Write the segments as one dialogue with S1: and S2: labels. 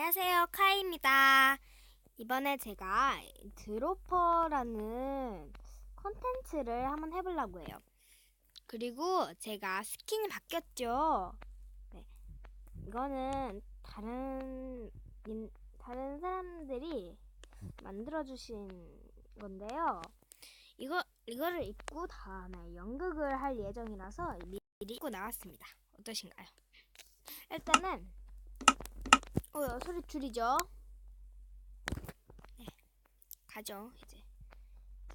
S1: 안녕하세요. 카이입니다. 이번에 제가 드로퍼라는 컨텐츠를 한번 해보려고 해요. 그리고 제가 스킨이 바뀌었죠. 네. 이거는 다른, 인- 다른 사람들이 만들어 주신 건데요. 이거, 이거를 입고 다음에 연극을 할 예정이라서 미리 입고 나왔습니다. 어떠신가요? 일단은 어, 소리 줄이죠. 네, 가죠 이제.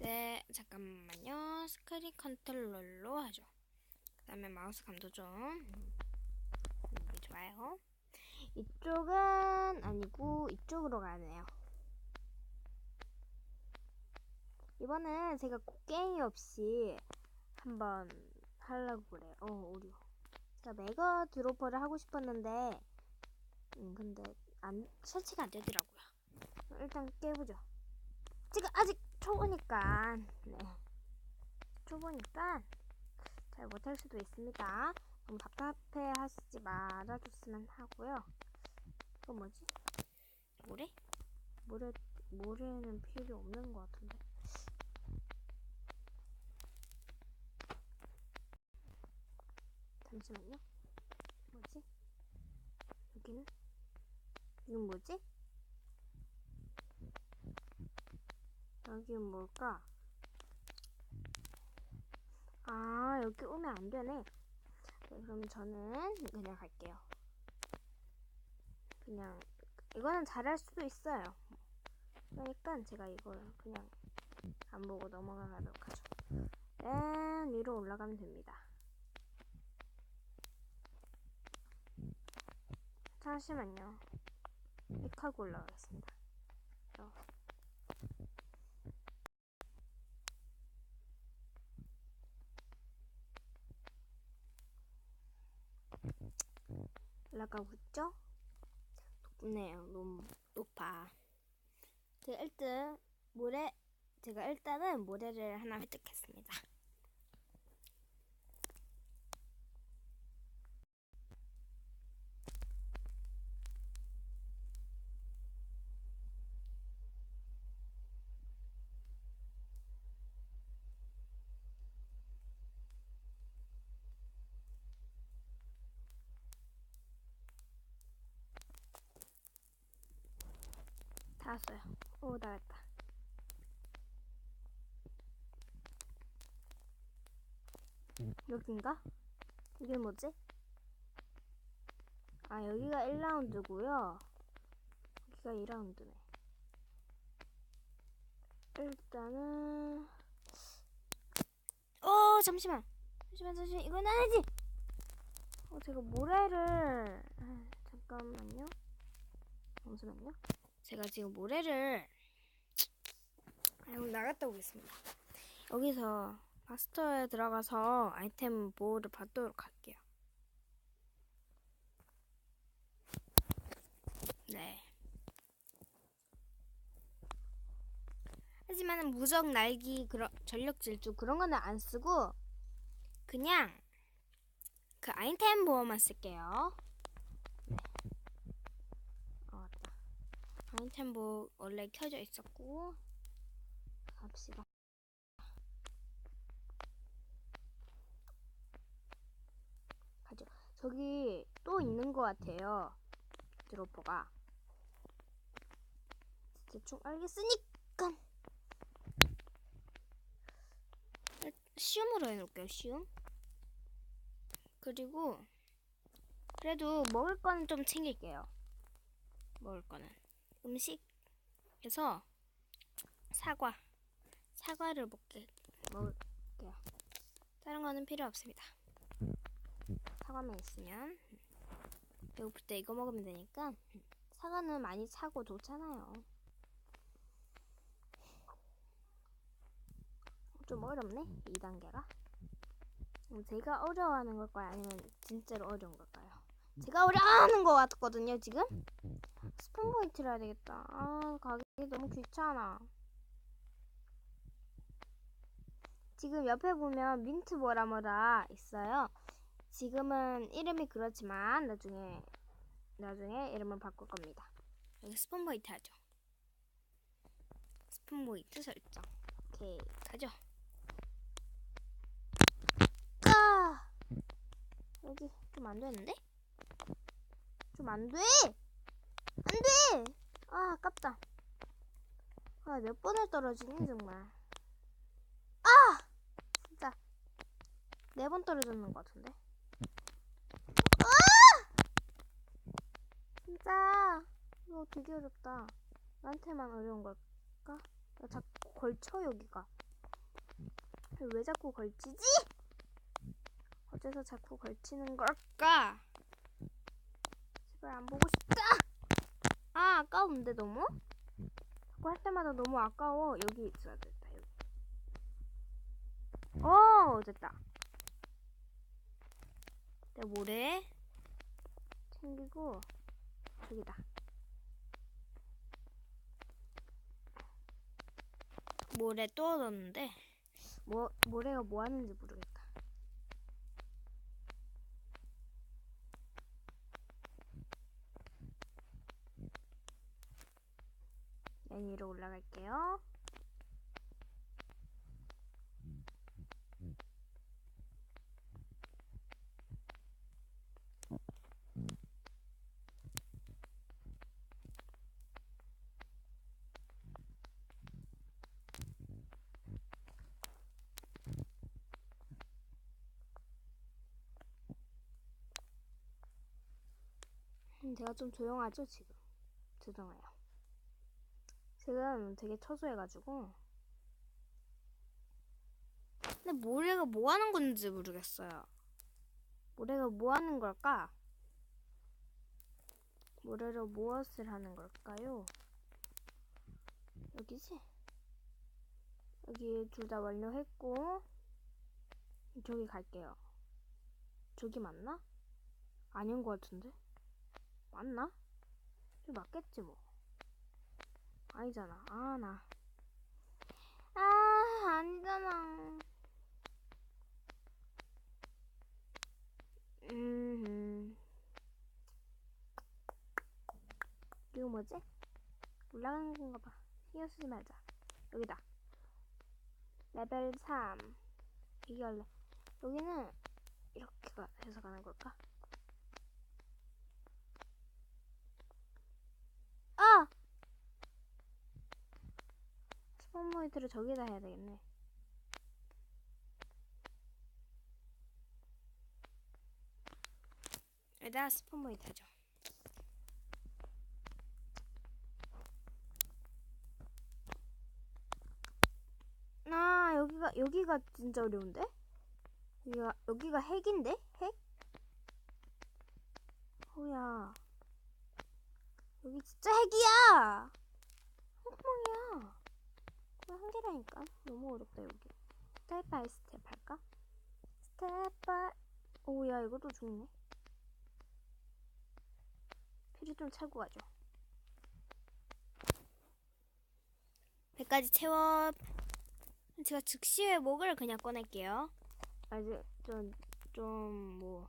S1: 이제 잠깐만요. 스크린 컨트롤러 하죠. 그다음에 마우스 감도 좀. 음, 이게 좋아요. 이쪽은 아니고 이쪽으로 가네요. 이번엔 제가 곡괭이 없이 한번 하려고 그래요. 어, 오류. 제가 메가 드로퍼를 하고 싶었는데 음, 근데 안 설치가 안 되더라고요. 일단 깨보죠. 지금 아직 초보니까 네 초보니까 잘 못할 수도 있습니다. 너무 답답해 하시지 말아줬으면 하고요. 이거 뭐지? 모래? 모래 모래는 필요 없는 것 같은데. 잠시만요. 뭐지? 여기는? 이건 뭐지? 여기는 뭘까? 아, 여기 오면 안 되네. 네, 그럼 저는 그냥 갈게요. 그냥, 이거는 잘할 수도 있어요. 그러니까 제가 이걸 그냥 안 보고 넘어가도록 하죠. 맨 위로 올라가면 됩니다. 잠시만요. 픽하고 올라가겠습니다. 어. 올라가고 있죠? 높네요. 너무 높아. 제가 일단 모래 제가 일단은 모래를 하나 획득했습니다. 다 왔어요. 오, 나왔다. 여긴가? 이게 뭐지? 아, 여기가 1라운드고요. 여기가 2라운드네. 일단은 어, 잠시만. 잠시만, 잠시만. 이건 아니지. 어, 제가 모래를 아, 잠깐만요. 잠시만요. 제가 지금 모래를 아이고 나갔다 오겠습니다. 여기서 마스터에 들어가서 아이템 보호를 받도록 할게요. 네. 하지만 무적 날기 그런 전력 질주 그런 거는 안 쓰고 그냥 그 아이템 보호만 쓸게요. 네. 어, 맞다. 아이템 보 원래 켜져 있었고 갑시다. 가죠. 저기 또 있는 것 같아요. 드로퍼가. 대충 알겠으니까. 일- 쉬움으로 해놓을게요. 쉬움. 그리고 그래도 먹을 거는 좀 챙길게요. 먹을 거는 음식에서 사과 사과를 먹게 먹을게요. 다른 거는 필요 없습니다. 사과만 있으면 배고플 때 이거 먹으면 되니까 사과는 많이 사고 좋잖아요. 좀 어렵네 2단계가. 제가 어려워하는 걸까요? 아니면 진짜로 어려운 걸까요? 제가 어려워하는 것 같거든요 지금. 스폰 포인트를 해야 되겠다. 아, 가기 너무 귀찮아. 지금 옆에 보면 민트 뭐라 뭐라 있어요. 지금은 이름이 그렇지만 나중에 나중에 이름을 바꿀 겁니다. 여기 스폰 포인트 하죠. 스폰 포인트 설정. 오케이 가죠. 까 여기 좀 안 되는데? 좀 안 돼! 안 돼! 아 아깝다. 아 몇 번을 떨어지니 정말. 아 진짜 네 번 떨어졌는 것 같은데. 진짜 이거 되게 어렵다. 나한테만 어려운 걸까? 나 자꾸 걸쳐 여기가. 왜 자꾸 걸치지? 어째서 자꾸 걸치는 걸까? 제발 안 보고 싶다. 아 아까운데 너무? 자꾸 할 때마다 너무 아까워. 여기 있어야 됐다 여기. 어 됐다. 내가 뭐래? 챙기고 저기다. 모래 또 얻었는데 뭐 모래가 뭐 하는지 모르겠다. 맨 위로 올라갈게요. 음, 제가 좀 조용하죠 지금. 죄송해요. 지금 되게 처소해가지고. 근데 모래가 뭐 하는 건지 모르겠어요. 모래가 뭐 하는 걸까? 모래로 무엇을 하는 걸까요? 여기지? 여기 둘 다 완료했고 저기 갈게요. 저기 맞나? 아닌 것 같은데? 맞나? 맞겠지 뭐. 아니잖아. 아, 나. 아, 아니잖아. 음. 이거 뭐지? 올라가는 건가 봐. 신경 쓰지 말자. 여기다. 레벨 3. 이게 원래. 여기는 이렇게 가- 해서 가는 걸까? 아! 모니터를 저기다 해야 되겠네. 여기다 스폰 모니터죠. 아 여기가 여기가 진짜 어려운데? 여기가 여기가 핵인데? 핵? 뭐야? 여기 진짜 핵이야! 그거 한 개라니까. 너무 어렵다 여기. 스텝 바이 스텝 할까? 스텝 바이. 오야 이것도 죽네. 피를 좀 차고 가죠. 100까지 채워. 제가 즉시 회복을 그냥 꺼낼게요. 아직 좀좀뭐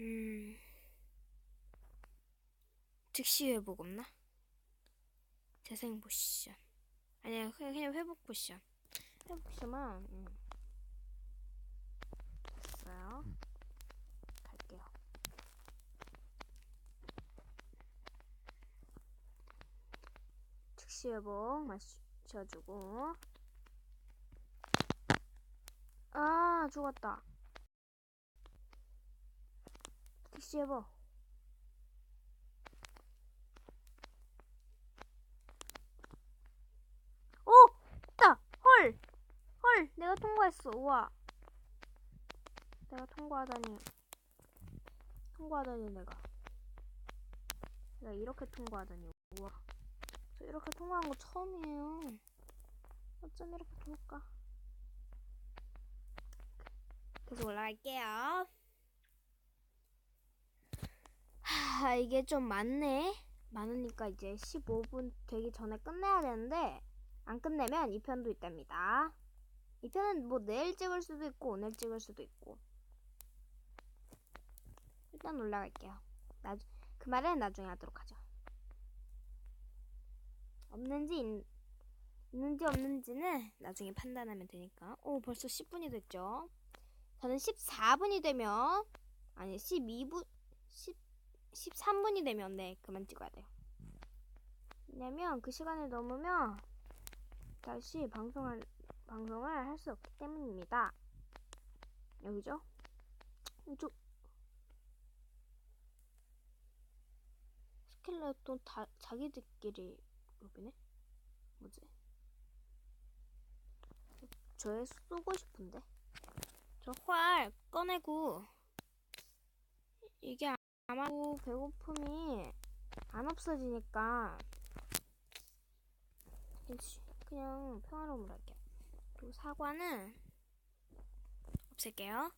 S1: 음. 즉시 회복 없나? 재생 포션. 아니야, 그냥, 그냥 회복 포션. 회복 포션만, 음. 됐어요. 갈게요. 즉시 회복 마셔주고. 아, 죽었다. 즉시 회복. 오! 됐다! 헐! 헐! 내가 통과했어. 우와. 내가 통과하다니. 통과하다니 내가. 내가 이렇게 통과하다니. 우와. 저 이렇게 통과한 거 처음이에요. 어쩜 이렇게 통과. 계속 올라갈게요. 하, 이게 좀 많네. 많으니까 이제 15분 되기 전에 끝내야 되는데 안 끝내면 2편도 있답니다. 2편은 뭐 내일 찍을 수도 있고 오늘 찍을 수도 있고 일단 올라갈게요. 나그 말은 나중에 하도록 하죠. 없는지 있, 있는지 없는지는 나중에 판단하면 되니까. 오, 벌써 10분이 됐죠? 저는 14분이 되면, 아니, 12분, 10, 13분이 되면, 네, 그만 찍어야 돼요. 왜냐면 그 시간을 넘으면 다시 방송을, 방송을 할 수 없기 때문입니다. 여기죠? 이쪽. 스켈레톤 다 자기들끼리 여기네? 뭐지? 저에 쏘고 싶은데? 저 활 꺼내고 이게 아마 배고픔이 안 없어지니까 그냥 평화로움으로 할게요. 그리고 사과는 없앨게요.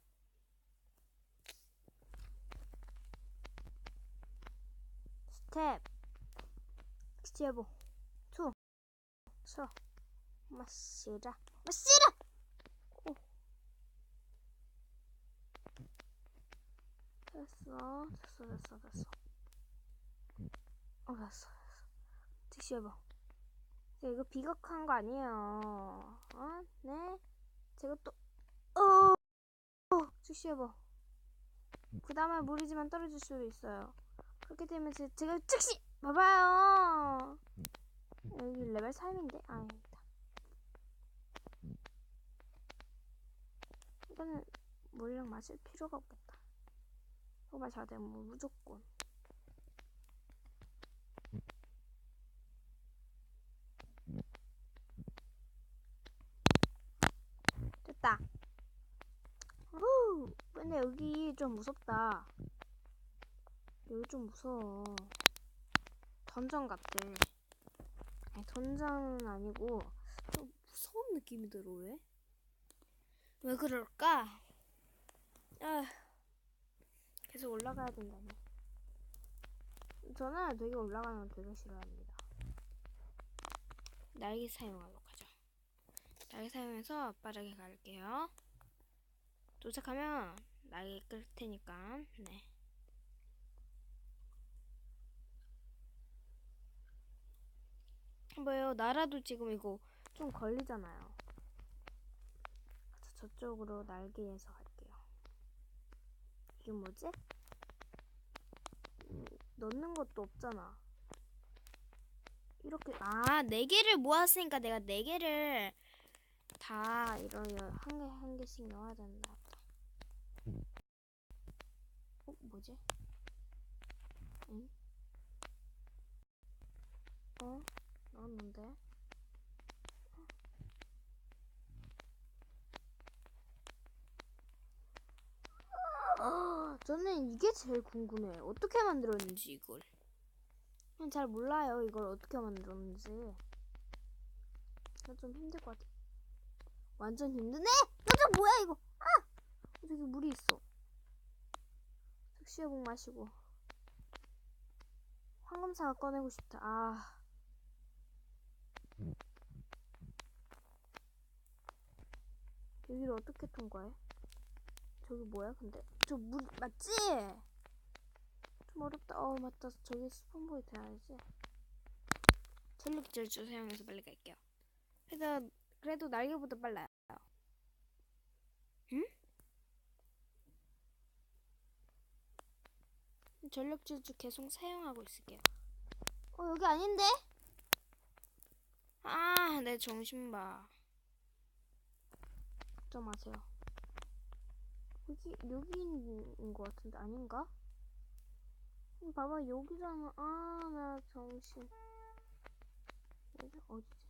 S1: 스텝. 스티어보 투. 서. 마시라. 마시라! 오. 됐어. 됐어 됐어 됐어. 어 됐어 됐어. 딕시 해봐 이거 비극한 거 아니에요. 어? 네? 제가 또 어! 딕시해봐. 그 다음에 무리지만 떨어질 수도 있어요. 그렇게 되면 제, 제가 즉시 봐봐요! 여기 레벨 3인데? 아니다. 이거는 물이랑 마실 필요가 없겠다. 이거 마셔야 돼. 뭐, 무조건 됐다 후 근데 여기 좀 무섭다 여기 좀 무서워. 던전 같아. 아니, 던전은 아니고 좀 무서운 느낌이 들어 왜? 왜 그럴까? 아, 계속 올라가야 된다니. 저는 되게 올라가는 거 되게 싫어합니다. 날개 하죠. 날개 사용해서 빠르게 갈게요. 도착하면 날개 끌 테니까 네. 뭐요? 나라도 지금 이거 좀 걸리잖아요. 저쪽으로 날개에서 갈게요. 이게 뭐지? 음, 넣는 것도 없잖아. 이렇게 아 네 개를 모았으니까 내가 네 개를 다 이런 한 개 한 개씩 넣어야 된다. 어 뭐지? 응? 어? 넣었는데 아, 저는 이게 제일 궁금해요. 어떻게 만들었는지 이걸. 잘 몰라요. 이걸 어떻게 만들었는지. 좀 힘들 것 같아. 완전 힘드네. 깜짝 뭐야 이거? 아, 저기 물이 있어. 섹시해복 마시고. 황금사가 꺼내고 싶다. 아. 여기를 어떻게 통과해? 저기 뭐야 근데 저 물 맞지? 좀 어렵다 어 맞다 저기 스폰보이 돼야지 전력 질주 사용해서 빨리 갈게요 그래도 그래도 날개보다 빨라요 응? 전력 질주 계속 사용하고 있을게요 어 여기 아닌데? 아, 내 정신 봐. 걱정 마세요. 여기, 여기인 것 같은데, 아닌가? 음, 봐봐, 여기잖아. 아, 나 정신. 여기, 어디지?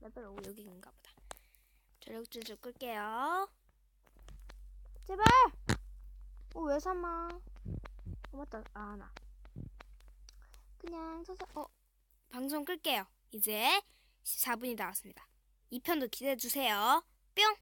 S1: 레벨 5 여기인가 보다. 전력질주 끌게요. 제발! 어, 왜 삼아? 어, 맞다. 아, 나. 그냥 서서, 어, 방송 끌게요. 이제 14분이 나왔습니다. 2편도 기대해주세요. 뿅!